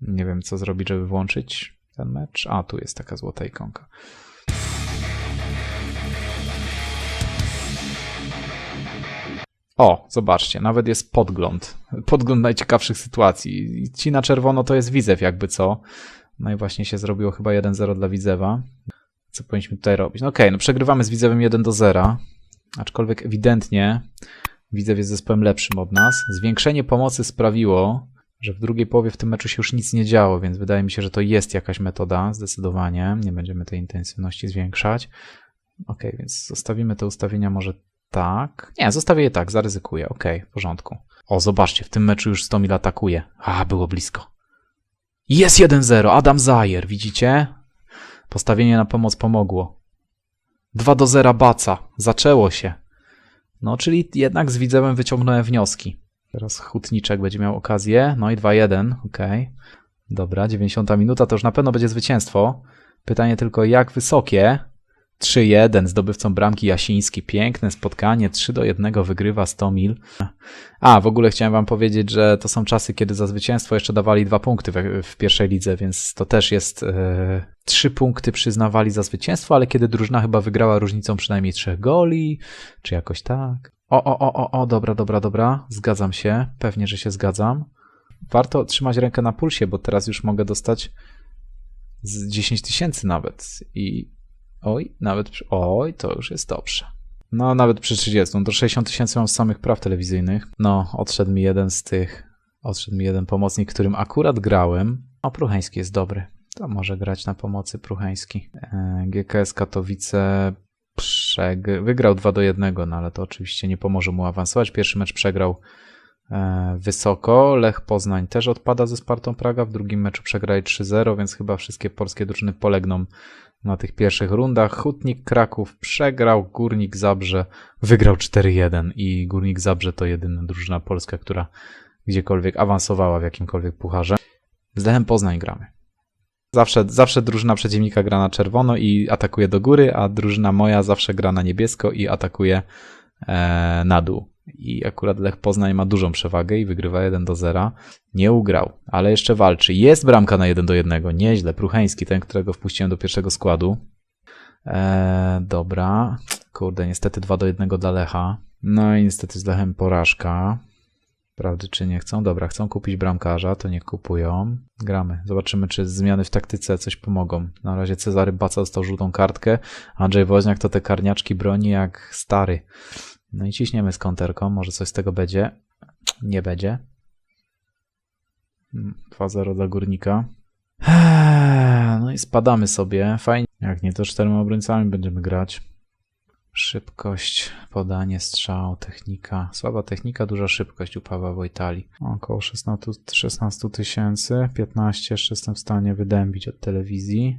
Nie wiem, co zrobić, żeby włączyć ten mecz. A, tu jest taka złota ikonka. O, zobaczcie, nawet jest podgląd. Podgląd najciekawszych sytuacji. Ci na czerwono to jest Widzew, jakby co. No i właśnie się zrobiło chyba 1-0 dla Widzewa. Co powinniśmy tutaj robić? No okej, no przegrywamy z Widzewem 1 do 0. Aczkolwiek ewidentnie Widzew jest zespołem lepszym od nas. Zwiększenie pomocy sprawiło, że w drugiej połowie w tym meczu się już nic nie działo, więc wydaje mi się, że to jest jakaś metoda, zdecydowanie. Nie będziemy tej intensywności zwiększać. Ok, więc zostawimy te ustawienia może tak. Nie, zostawię je tak, zaryzykuję. Ok, w porządku. O, zobaczcie, w tym meczu już Stomil atakuje. A, było blisko. Jest 1-0, Adam Zajer, widzicie? Postawienie na pomoc pomogło. 2 do 0 Baca, zaczęło się. No, czyli jednak z Widzewem wyciągnąłem wnioski. Teraz Hutniczek będzie miał okazję. No i 2-1, okej. Dobra, 90 minuta to już na pewno będzie zwycięstwo. Pytanie tylko jak wysokie? 3-1, zdobywcą bramki Jasiński. Piękne spotkanie, 3 do 1 wygrywa Stomil. A, w ogóle chciałem wam powiedzieć, że to są czasy, kiedy za zwycięstwo jeszcze dawali dwa punkty w, w pierwszej lidze, więc to też jest... E, trzy punkty przyznawali za zwycięstwo, ale kiedy drużyna chyba wygrała różnicą przynajmniej trzech goli, czy jakoś tak. O, o, o, o, o, dobra, dobra, dobra, zgadzam się, pewnie, że się zgadzam. Warto trzymać rękę na pulsie, bo teraz już mogę dostać z 10 tysięcy nawet i oj, nawet, przy- oj, to już jest dobrze. No, nawet przy 30, to 60 tysięcy mam z samych praw telewizyjnych. No, odszedł mi jeden z tych, odszedł mi jeden pomocnik, którym akurat grałem. O, Prucheński jest dobry. To może grać na pomocy Prucheński. E, GKS Katowice wygrał 2 do 1, no ale to oczywiście nie pomoże mu awansować. Pierwszy mecz przegrał e, wysoko. Lech Poznań też odpada ze Spartą Praga. W drugim meczu przegrali 3-0, więc chyba wszystkie polskie drużyny polegną na tych pierwszych rundach. Hutnik Kraków przegrał, Górnik Zabrze wygrał 4-1 i Górnik Zabrze to jedyna drużyna polska, która gdziekolwiek awansowała w jakimkolwiek pucharze. Z Lechem Poznań gramy. Zawsze, zawsze drużyna przeciwnika gra na czerwono i atakuje do góry, a drużyna moja zawsze gra na niebiesko i atakuje e, na dół. I akurat Lech Poznań ma dużą przewagę i wygrywa 1 do 0. Nie ugrał, ale jeszcze walczy. Jest bramka na 1 do 1. Nieźle. Prucheński, ten, którego wpuściłem do pierwszego składu. E, dobra. Kurde, niestety 2 do 1 dla Lecha. No i niestety z Lechem porażka. Prawdy czy nie chcą? Dobra, chcą kupić bramkarza, to niech kupują. Gramy. Zobaczymy, czy zmiany w taktyce coś pomogą. Na razie Cezary Baca dostał żółtą kartkę. Andrzej Woźniak to te karniaczki broni jak stary. No i ciśniemy z konterką. Może coś z tego będzie. Nie będzie. Mm, 2-0 dla górnika. Eee, No i spadamy sobie. Fajnie. Jak nie, to czterema obrońcami będziemy grać. Szybkość, podanie, strzał, technika. Słaba technika, duża szybkość u Pawła Wojtali. Około 16 16 tysięcy. 15 jeszcze jestem w stanie wydębić od telewizji.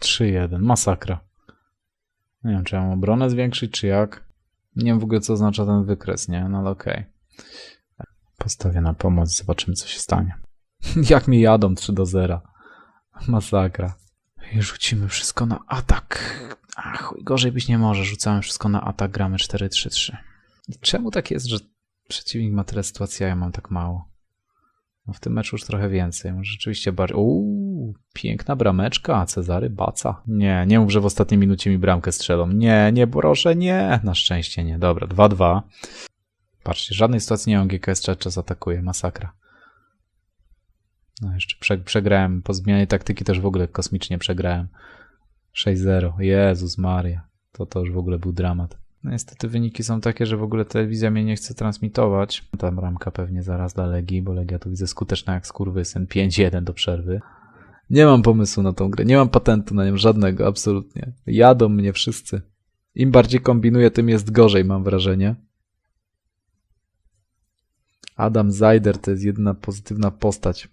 3-1. Masakra. Nie wiem, czy ja mam obronę zwiększyć, czy jak. Nie wiem w ogóle, co oznacza ten wykres, nie? No ale okej. Postawię na pomoc, zobaczymy, co się stanie. jak mi jadą 3 do 0. Masakra. Rzucimy wszystko na atak. Ach, gorzej być nie może. Rzucamy wszystko na atak, gramy 4-3-3. I Czemu tak jest, że przeciwnik ma tyle sytuacji, a ja mam tak mało? No w tym meczu już trochę więcej. Może rzeczywiście bardziej... Uuu, piękna brameczka, Cezary Baca. Nie, nie mów, że w ostatniej minucie mi bramkę strzelą. Nie, nie, proszę, nie. Na szczęście nie. Dobra, 2-2. Patrzcie, żadnej sytuacji nie mam, GKS czas atakuje. Masakra. No jeszcze prze, przegrałem. Po zmianie taktyki też w ogóle kosmicznie przegrałem. 6-0. Jezus Maria. To to już w ogóle był dramat. No niestety wyniki są takie, że w ogóle telewizja mnie nie chce transmitować. Ta bramka pewnie zaraz dla Legii, bo Legia tu widzę skuteczna jak skurwysyn. 5-1 do przerwy. Nie mam pomysłu na tą grę. Nie mam patentu na nią żadnego, absolutnie. Jadą mnie wszyscy. Im bardziej kombinuję, tym jest gorzej, mam wrażenie. Adam Zajder to jest jedna pozytywna postać.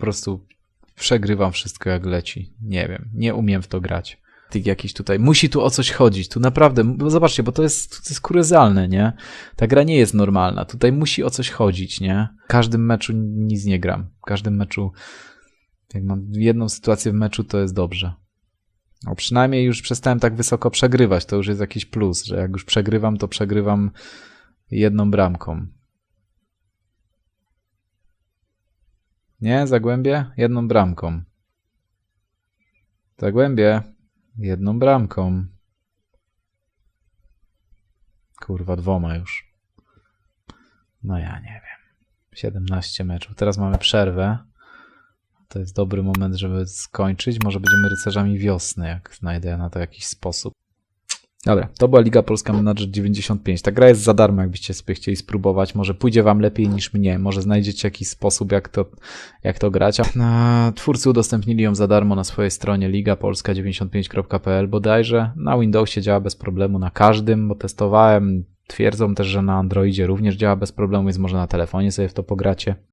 Po prostu przegrywam wszystko jak leci. Nie wiem, nie umiem w to grać. Tych jakiś tutaj, musi tu o coś chodzić, tu naprawdę, bo zobaczcie, bo to jest, to jest kuryzalne, nie? Ta gra nie jest normalna, tutaj musi o coś chodzić, nie? W każdym meczu nic nie gram, w każdym meczu, jak mam jedną sytuację w meczu, to jest dobrze. No przynajmniej już przestałem tak wysoko przegrywać, to już jest jakiś plus, że jak już przegrywam, to przegrywam jedną bramką. Nie, Zagłębie? Jedną bramką. Zagłębie? Jedną bramką. Kurwa, dwoma już. No ja nie wiem. 17 meczów. Teraz mamy przerwę. To jest dobry moment, żeby skończyć. Może będziemy rycerzami wiosny, jak znajdę na to jakiś sposób. Dobra, to była Liga Polska Manager 95. Ta gra jest za darmo, jakbyście sobie chcieli spróbować. Może pójdzie wam lepiej niż mnie. Może znajdziecie jakiś sposób, jak to, jak to grać. A twórcy udostępnili ją za darmo na swojej stronie ligapolska95.pl bodajże. Na Windowsie działa bez problemu na każdym, bo testowałem. Twierdzą też, że na Androidzie również działa bez problemu, więc może na telefonie sobie w to pogracie.